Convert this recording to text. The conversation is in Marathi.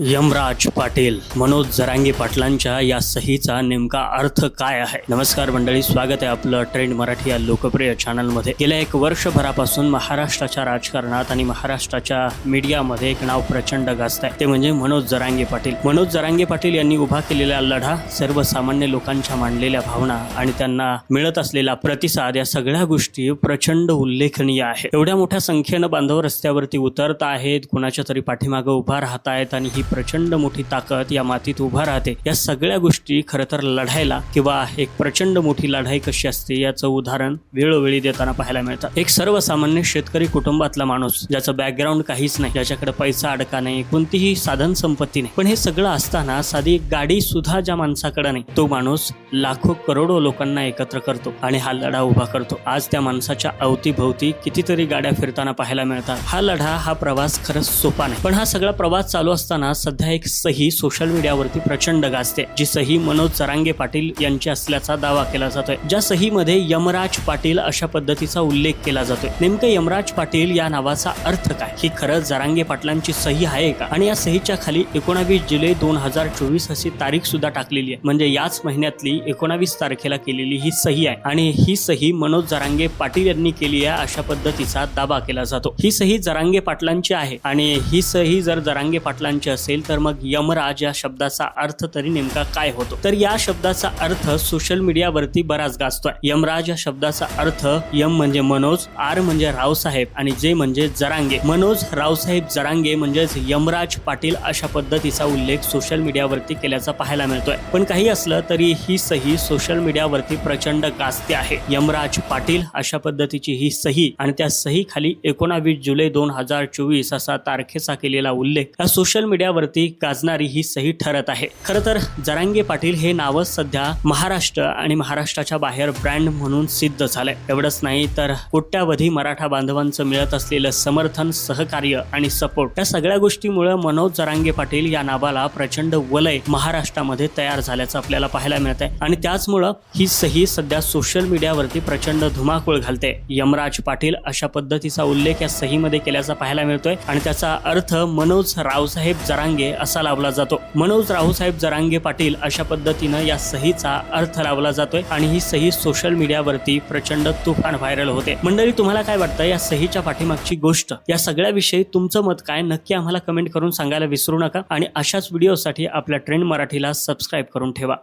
यमराज पाटील मनोज जरांगे पाटलांच्या या सहीचा नेमका अर्थ काय आहे? नमस्कार मंडळी स्वागत आहे आपलं ट्रेंड मराठी या लोकप्रिय चॅनलमध्ये गेल्या एक वर्षभरापासून महाराष्ट्राच्या राजकारणात आणि महाराष्ट्राच्या मीडियामध्ये एक नाव प्रचंड गाजत आहे. ते म्हणजे मनोज जरांगे पाटील. मनोज जरांगे पाटील यांनी उभा केलेला लढा सर्वसामान्य लोकांच्या मांडलेल्या भावना आणि त्यांना मिळत असलेला प्रतिसाद या सगळ्या गोष्टी प्रचंड उल्लेखनीय आहे. एवढ्या मोठ्या संख्येनं बांधव रस्त्यावरती उतरत आहेत कुणाच्या तरी पाठीमागं उभा राहत आहेत आणि ही प्रचंड मोठी ताकद या मातीत उभा राहते. या सगळ्या गोष्टी खरं तर लढायला किंवा एक प्रचंड मोठी लढाई कशी असते याचं उदाहरण वेळोवेळी देताना पाहायला मिळतं. एक सर्वसामान्य शेतकरी कुटुंबातला माणूस ज्याचं बॅकग्राऊंड काहीच नाही ज्याच्याकडे पैसा अडका नाही कोणतीही साधन संपत्ती नाही. पण हे सगळं असताना साधी एक गाडी सुद्धा ज्या माणसाकडे नाही तो माणूस लाखो करोडो लोकांना एकत्र करतो आणि हा लढा उभा करतो. आज त्या माणसाच्या अवतीभोवती कितीतरी गाड्या फिरताना पाहायला मिळतात. हा लढा हा प्रवास खरंच सोपा नाही. पण हा सगळा प्रवास चालू असताना सध्या एक सही सोशल मीडियावरती प्रचंड गाजते. जी सही मनोज चरांगे पाटील यांची असल्याचा दावा केला जातोय. ज्या सहीमध्ये यमराज पाटील अशा पद्धतीचा उल्लेख केला जातोय. नेमकं यमराज पाटील या नावाचा अर्थ काय? ही खरंच जरांगे पाटलांची सही आहे का? आणि या सहीच्या खाली एकोणावीस जुलै दोन हजार चोवीस अशी तारीख सुद्धा टाकलेली आहे. म्हणजे याच महिन्यातली एकोणावीस तारखेला केलेली ही सही आहे. आणि ही सही मनोज जरांगे पाटील यांनी केली आहे अशा पद्धतीचा दावा केला जातो. ही सही जरांगे पाटलांची आहे. आणि ही सही जर जरांगे पाटलांची असेल तर मग यमराज या शब्दाचा अर्थ तरी नेमका काय होतो? तर या शब्दाचा अर्थ सोशल मीडियावरती बराच गाजतोय. यमराज या शब्दाचा अर्थ यम म्हणजे मनोज आर म्हणजे रावसाहेब आणि जे म्हणजे जरांगे. मनोज रावसाहेब जरांगे म्हणजेच यमराज पाटील अशा पद्धतीचा उल्लेख सोशल मीडियावरती केल्याचा पाहायला मिळतोय. पण काही असलं तरी ही सही सोशल मीडियावरती प्रचंड गाजते आहे. यमराज पाटील अशा पद्धतीची ही सही आणि त्या सही खाली एकोणावीस जुलै दोन हजार चोवीस असा तारखेचा केलेला उल्लेख. या सोशल मीडियावरती गाजणारी ही सही ठरत आहे. खरं तर जरांगे पाटील हे नावच सध्या महाराष्ट्र आणि महाराष्ट्राच्या बाहेर ब्रँड म्हणून सिद्ध झालंय. एवढंच नाही तर कोट्यावधी मराठा बांधवांचं मिळत असलेलं समर्थन सहकार्य आणि सपोर्ट या सगळ्या गोष्टीमुळे मनोज जरांगे पाटील या नावाला प्रचंड वलय महाराष्ट्रामध्ये तयार झाल्याचं आपल्याला पाहायला मिळत आहे आणि त्याचमुळं ही सही सध्या सोशल मीडियावरती प्रचंड धुमाकूळ घालते. यमराज पाटील अशा पद्धतीचा उल्लेख या सहीमध्ये केल्याचा पाहायला मिळतोय. आणि त्याचा अर्थ मनोज रावसाहेब जरांगे असा लावला जातो. मनोज राहूसाहेब जरांगे पाटील अशा पद्धतीनं या सहीचा अर्थ लावला जातोय आणि ही सही सोशल मीडियावरती प्रचंड तुफान व्हायरल होते. मंडळी तुम्हाला काय वाटतं? या सहीच्या पाठीमागची गोष्ट या सगळ्याविषयी तुमचं मत काय? नक्की आम्हाला कमेंट करून सांगायला विसरू नका आणि अशाच व्हिडिओसाठी आपल्या ट्रेंड मराठीला सबस्क्राईब करून ठेवा.